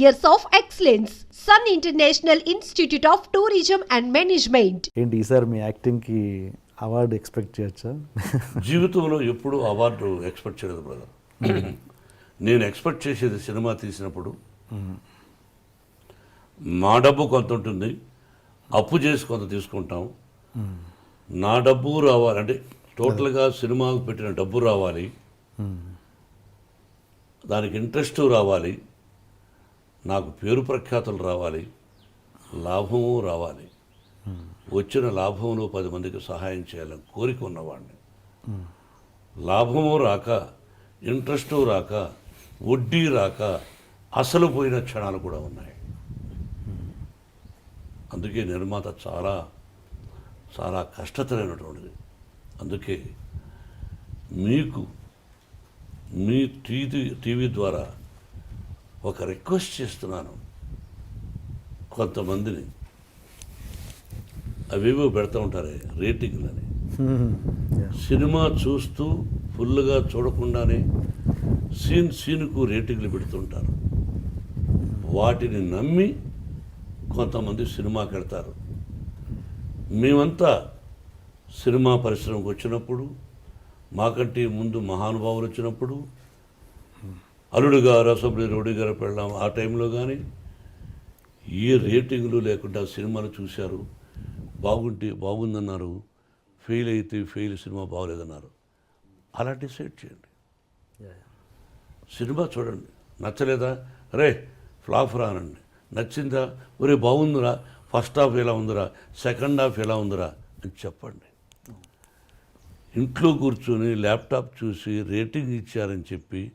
years of excellence. Sun International Institute of Tourism and Management. ఏంటి ఈసారి మీ యాక్టింగ్కి award expect చేయొచ్చా? జీవితంలో ఎప్పుడూ అవార్డు ఎక్స్పెక్ట్ చేయలేదు బ్రదర్. నేను ఎక్స్పెక్ట్ చేసేది సినిమా తీసినప్పుడు మా డబ్బు కొంత ఉంటుంది అప్పు చేసి కొంత తీసుకుంటాం. నా డబ్బు రావాలి అంటే టోటల్గా సినిమాకు పెట్టిన డబ్బు రావాలి. దానికి ఇంట్రెస్ట్ రావాలి. నాకు పేరు ప్రఖ్యాతులు రావాలి లాభము రావాలి. వచ్చిన లాభంలో పది మందికి సహాయం చేయాలని కోరిక ఉన్నవాడిని లాభము రాక ఇంట్రెస్టు రాక వడ్డీ రాక అసలు పోయిన క్షణాలు కూడా ఉన్నాయి. అందుకే నిర్మాత చాలా చాలా కష్టతరమైనటువంటిది. అందుకే మీకు మీ టీవీ టీవీ ద్వారా ఒక రిక్వెస్ట్ చేస్తున్నాను కొంతమందిని. అవేవో పెడతా ఉంటారే రేటింగ్లని. సినిమా చూస్తూ ఫుల్గా చూడకుండానే సీన్ సీన్కు రేటింగ్లు పెడుతుంటారు వాటిని నమ్మి కొంతమంది సినిమాకి వెళ్తారు మేమంతా సినిమా పరిశ్రమకు వచ్చినప్పుడు మాకంటే ముందు మహానుభావులు వచ్చినప్పుడు అల్లుడు గారు అసెంబ్లీ రోడ్డు గారు పెళ్ళాం. ఆ టైంలో కానీ ఏ రేటింగ్లు లేకుండా సినిమాలు చూశారు. బాగుంటే బాగుందన్నారు. ఫెయిల్ అయితే ఫెయిల్ సినిమా బాగలేదన్నారు. అలా డిసైడ్ చేయండి. సినిమా చూడండి. నచ్చలేదా? రే ఫ్లాప్ రానండి నచ్చిందా? ఒరే బాగుందిరా. ఫస్ట్ హాఫ్ ఎలా ఉందిరా? సెకండ్ హాఫ్ ఎలా ఉందిరా? అని చెప్పండి. ఇంట్లో కూర్చొని ల్యాప్టాప్ చూసి రేటింగ్ ఇచ్చారని చెప్పి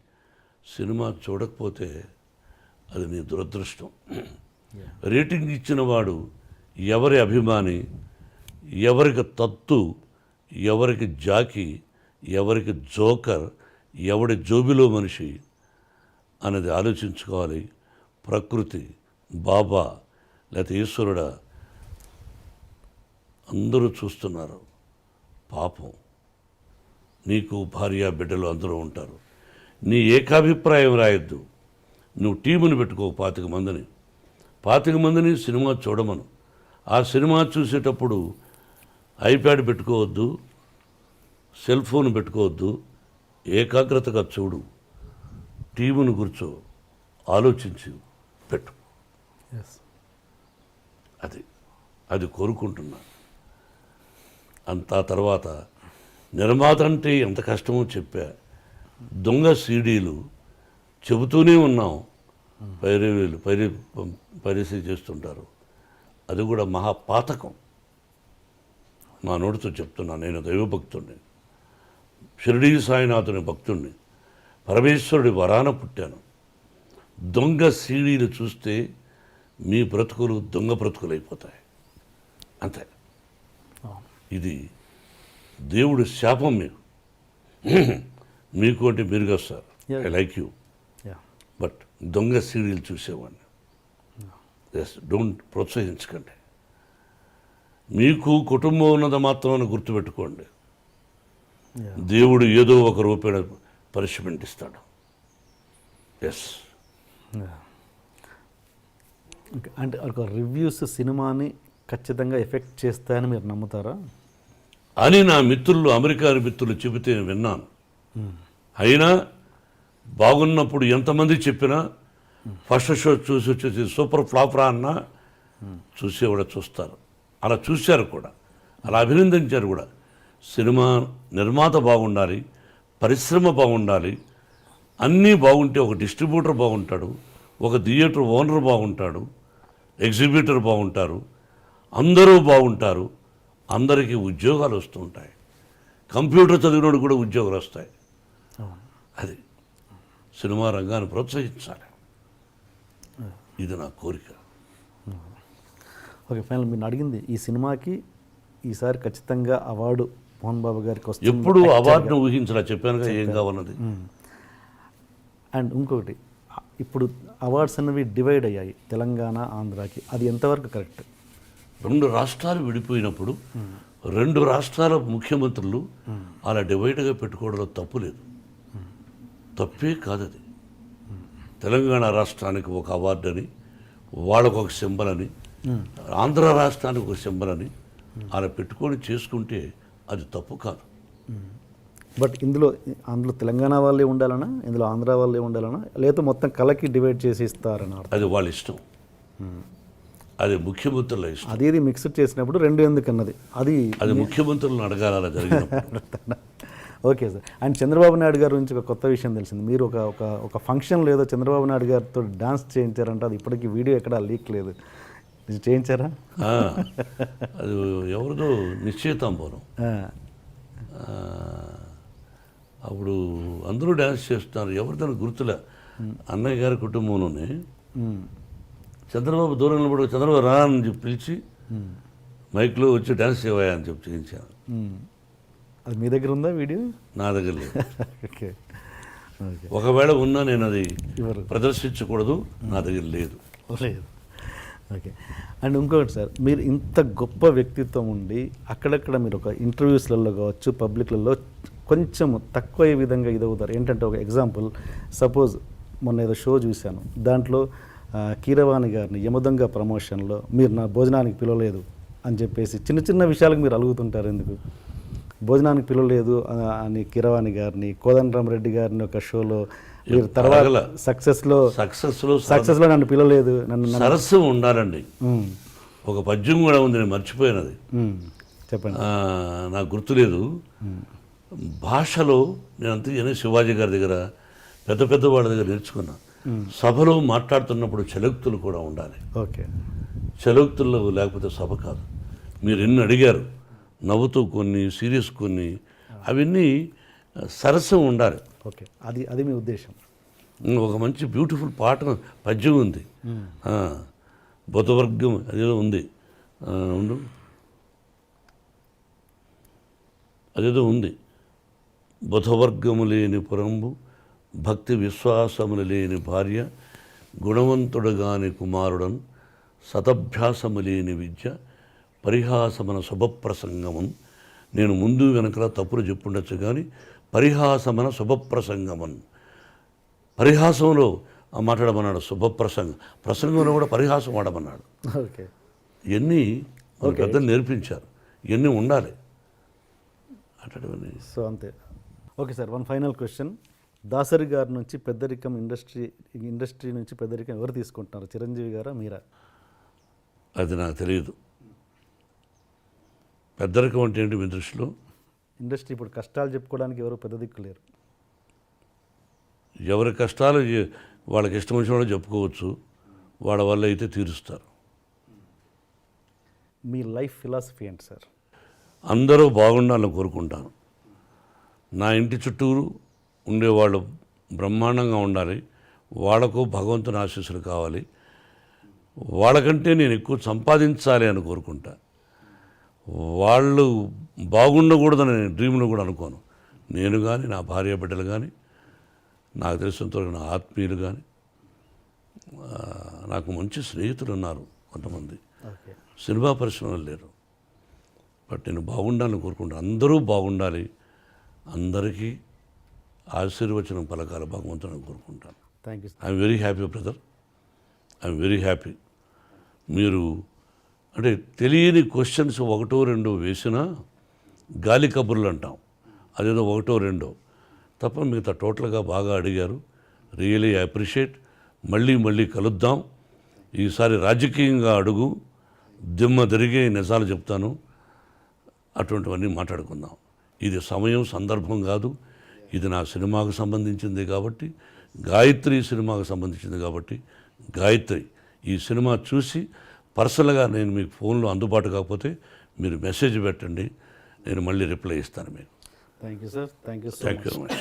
సినిమా చూడకపోతే అది నీ దురదృష్టం. రేటింగ్ ఇచ్చిన వాడు ఎవరి అభిమాని ఎవరికి తత్తు ఎవరికి జాకి ఎవరికి జోకర్ ఎవడి జోబిలో మనిషి అనేది ఆలోచించుకోవాలి. ప్రకృతి బాబా లేకపోతే ఈశ్వరుడా అందరూ చూస్తున్నారు. పాపం. నీకు భార్య బిడ్డలు అందరూ ఉంటారు. నీ ఏకాభిప్రాయం రాయొద్దు. నువ్వు టీముని పెట్టుకో పాతిక మందిని. పాతిక మందిని సినిమా చూడమను. ఆ సినిమా చూసేటప్పుడు ఐప్యాడ్ పెట్టుకోవద్దు సెల్ ఫోన్ పెట్టుకోవద్దు ఏకాగ్రతగా చూడు. టీమును కూర్చో ఆలోచించి పెట్టు. అది అది కోరుకుంటున్నా. అంతా తర్వాత నిర్మాత అంటే ఎంత కష్టమో చెప్పా. దొంగ సీడీలు చెబుతూనే ఉన్నాం. పైరవీలు పైరి పైరసీ చేస్తుంటారు. అది కూడా మహాపాతకం. నా నోటితో చెప్తున్నా నేను దైవభక్తుడిని షిరిడీ సాయినాథుని భక్తుడిని పరమేశ్వరుడి వరాన పుట్టాను. దొంగ సీడీలు చూస్తే మీ బ్రతుకులు దొంగ బ్రతుకులు అయిపోతాయి అంతే ఇది దేవుడి శాపం మీకు మీకు అంటే మీరుగా sir I like you ya but దొంగ సీరియల్ చూసేవాడిని. ఎస్ డోంట్ ప్రోత్సహించకండి. మీకు కుటుంబం ఉన్నది మాత్రం గుర్తుపెట్టుకోండి. దేవుడు ఏదో ఒక రూపేణ పనిష్మెంట్ ఇస్తాడు ఎస్. అంటే ఒక రివ్యూస్ సినిమాని ఖచ్చితంగా ఎఫెక్ట్ చేస్తాయని మీరు నమ్ముతారా? అని నా మిత్రులు అమెరికా మిత్రులు చెబితే విన్నాను. అయినా బాగున్నప్పుడు ఎంతమంది చెప్పినా ఫస్ట్ షో చూసి వచ్చేసి సూపర్ ఫ్లాప్ రా అన్నా చూసే కూడా చూస్తారు. అలా చూశారు కూడా. అలా అభినందించారు కూడా. సినిమా నిర్మాత బాగుండాలి పరిశ్రమ బాగుండాలి అన్నీ బాగుంటే ఒక డిస్ట్రిబ్యూటర్ బాగుంటాడు ఒక థియేటర్ ఓనర్ బాగుంటాడు ఎగ్జిబిటర్ బాగుంటారు అందరూ బాగుంటారు అందరికీ ఉద్యోగాలు వస్తుంటాయి. కంప్యూటర్ చదివినోడు కూడా ఉద్యోగాలు వస్తాయి. అది సినిమా రంగాన్ని ప్రోత్సహించాలి. ఇది నా కోరిక. ఓకే ఫైనల్ మీరు అడిగింది ఈ సినిమాకి ఈసారి ఖచ్చితంగా అవార్డు మోహన్ బాబు గారికి వస్తుంది. ఎప్పుడు అవార్డును ఊహించలా చెప్పానుగా ఏం కావాలన్నది. అండ్ ఇంకొకటి ఇప్పుడు అవార్డ్స్ అనేవి డివైడ్ అయ్యాయి తెలంగాణ ఆంధ్రాకి. అది ఎంతవరకు కరెక్ట్? రెండు రాష్ట్రాలు విడిపోయినప్పుడు రెండు రాష్ట్రాల ముఖ్యమంత్రులు అలా డివైడ్గా పెట్టుకోవడంలో తప్పు లేదు. తప్పే కాదు అది తెలంగాణ రాష్ట్రానికి ఒక అవార్డు అని వాళ్ళకు ఒక సింబల్ అని ఆంధ్ర రాష్ట్రానికి ఒక సింబల్ అని అలా పెట్టుకొని చేసుకుంటే అది తప్పు కాదు. బట్ ఇందులో అందులో తెలంగాణ వాళ్ళే ఉండాలనా ఇందులో ఆంధ్ర వాళ్ళే ఉండాలనా లేదా మొత్తం కళకి డివైడ్ చేసి ఇస్తారని అది వాళ్ళ ఇష్టం. అది ముఖ్యమంత్రుల ఇష్టం. అది ఇది మిక్స్డ్ చేసినప్పుడు రెండు ఎందుకు అన్నది అది అది ముఖ్యమంత్రులను అడగాలి జరిగినప్పుడు. Okay sir. And Chandrababu Naidu గారి గురించి ఒక కొత్త విషయం తెలిసింది. మీరు ఒక ఒక ఒక ఫంక్షన్ లేదో చంద్రబాబు నాయుడు గారితో డాన్స్ చేయించారంటే అది ఇప్పటికీ వీడియో ఎక్కడా లీక్ లేదు. చేయించారా? అది ఎవరిదో నిశ్చయితాంబరం ఆ, ఆ, అప్పుడు అందరూ డ్యాన్స్ చేస్తున్నారు. ఎవరితో గుర్తులే. అన్నయ్య గారి కుటుంబంలోనే చంద్రబాబు దూరం నిలబడి చంద్రబాబు రా అని చెప్పి పిలిచి మైక్లో వచ్చి డ్యాన్స్ చేయవా అని చెప్పి చేయించాను. అది మీ దగ్గర ఉందా వీడియో? నా దగ్గర లేదు ఓకే. ఒకవేళ ఉన్నా నేను అది. ప్రదర్శించకూడదు నా దగ్గర లేదు. లేదు. ఓకే. అండ్ ఇంకొకటి సార్ మీరు ఇంత గొప్ప వ్యక్తిత్వం ఉండి అక్కడక్కడ మీరు ఒక ఇంటర్వ్యూస్లలో కావచ్చు పబ్లిక్లలో కొంచెం తక్కువ విధంగా ఇదవుతారు. ఏంటంటే ఒక ఎగ్జాంపుల్ సపోజ్ మొన్న ఏదో షో చూశాను. దాంట్లో కీరవాణి గారిని యమదొంగ ప్రమోషన్లో మీరు నా భోజనానికి పిలవలేదు అని చెప్పేసి చిన్న చిన్న విషయాలకు మీరు అలుగుతుంటారు ఎందుకు? భోజనానికి పిలవలేదు ఆ, అని కీరవాణి గారిని కోదండరామరెడ్డి గారిని ఒక షోలో మీరు తర్వాత. సక్సెస్లో సక్సెస్లో సక్సెస్లో నన్ను పిలవలేదు. నన్ను నన్ను- సరస్సు ఉండాలండి. ఒక పద్యం కూడా ఉంది నేను మర్చిపోయినది. చెప్పండి. నాకు గుర్తులేదు. భాషలో నేను అంతే శివాజీ గారి దగ్గర పెద్ద పెద్ద వాళ్ళ దగ్గర నేర్చుకున్నా. సభలో మాట్లాడుతున్నప్పుడు చలోక్తులు కూడా ఉండాలి. ఓకే. చలోక్తుల్లో లేకపోతే సభ కాదు. మీరు ఎన్ని అడిగారు? నవ్వుతూ కొన్ని సీరియస్ కొన్ని అవన్నీ సరసం ఉండాలి. ఓకే. అది అది మీ ఉద్దేశం. ఒక మంచి బ్యూటిఫుల్ పాట పద్యం ఉంది. బుధవర్గం అదేదో ఉంది. ఉండు. అదేదో ఉంది. బుధవర్గము లేని పురంబు భక్తి విశ్వాసములు లేని భార్య గుణవంతుడుగాని కుమారుడన్ సతభ్యాసము లేని విద్య పరిహాసమన శుభప్రసంగమన్. నేను ముందు వెనకల తప్పులు చెప్పుండొచ్చు కానీ పరిహాసమన శుభప్రసంగమన్. పరిహాసంలో మాట్లాడమన్నాడు శుభప్రసంగం. ప్రసంగంలో కూడా పరిహాసం వాడమన్నాడు. ఓకే. ఇవన్నీ మన పెద్దలు నేర్పించారు. ఇవన్నీ ఉండాలి. సో అంతే. Okay sir one final question. Dasari గారి నుంచి పెద్దరికం ఇండస్ట్రీ ఇండస్ట్రీ నుంచి పెద్దరికం ఎవరు తీసుకుంటున్నారు? చిరంజీవి గారా మీరా? అది నాకు తెలియదు పెద్దరికం అంటే ఏంటి మీ దృష్టిలో? ఇండస్ట్రీ ఇప్పుడు కష్టాలు చెప్పుకోవడానికి ఎవరు పెద్ద దిక్కు లేరు. ఎవరి కష్టాలు వాళ్ళకి ఇష్టం వచ్చిన వాళ్ళు చెప్పుకోవచ్చు. వాళ్ళ వల్ల అయితే తీరుస్తారు. మీ లైఫ్ ఫిలాసఫీ ఏంటి సార్? అందరూ బాగుండాలని కోరుకుంటాను. నా ఇంటి చుట్టూరు ఉండేవాళ్ళు బ్రహ్మాండంగా ఉండాలి. వాళ్ళకు భగవంతుని ఆశీస్సులు కావాలి. వాళ్ళకంటే నేను ఎక్కువ సంపాదించాలి అని కోరుకుంటా. వాళ్ళు బాగుండకూడదని నేను డ్రీమ్లో కూడా అనుకోను. నేను కానీ నా భార్య బిడ్డలు కానీ నాకు తెలిసినంతవరకు నా ఆత్మీయులు కానీ నాకు మంచి స్నేహితులు ఉన్నారు కొంతమంది. సినిమా పరిశ్రమలు లేరు. బట్ నేను బాగుండాలని కోరుకుంటాను అందరూ బాగుండాలి. అందరికీ ఆశీర్వచనం పలకాలి భగవంతుని కోరుకుంటాను. Thank you I'm very happy brother I'm very happy మీరు అంటే తెలియని క్వశ్చన్స్ ఒకటో రెండో వేసినా గాలి కబుర్లు అంటాం. అదేదో ఒకటో రెండో. తప్ప మిగతా టోటల్గా బాగా అడిగారు. రియలీ అప్రిషియేట్ మళ్ళీ మళ్ళీ కలుద్దాం. ఈసారి రాజకీయంగా అడుగు. దిమ్మ తిరిగే నిజాలు చెప్తాను. అటువంటివన్నీ మాట్లాడుకుందాం. ఇది సమయం సందర్భం కాదు. ఇది నా సినిమాకు సంబంధించింది కాబట్టి గాయత్రి సినిమాకు సంబంధించింది కాబట్టి గాయత్రి. ఈ సినిమా చూసి పర్సనల్గా నేను మీకు ఫోన్లో అందుబాటు కాకపోతే మీరు మెసేజ్ పెట్టండి నేను మళ్ళీ రిప్లై ఇస్తాను మీకు. Thank you sir thank you thank you very much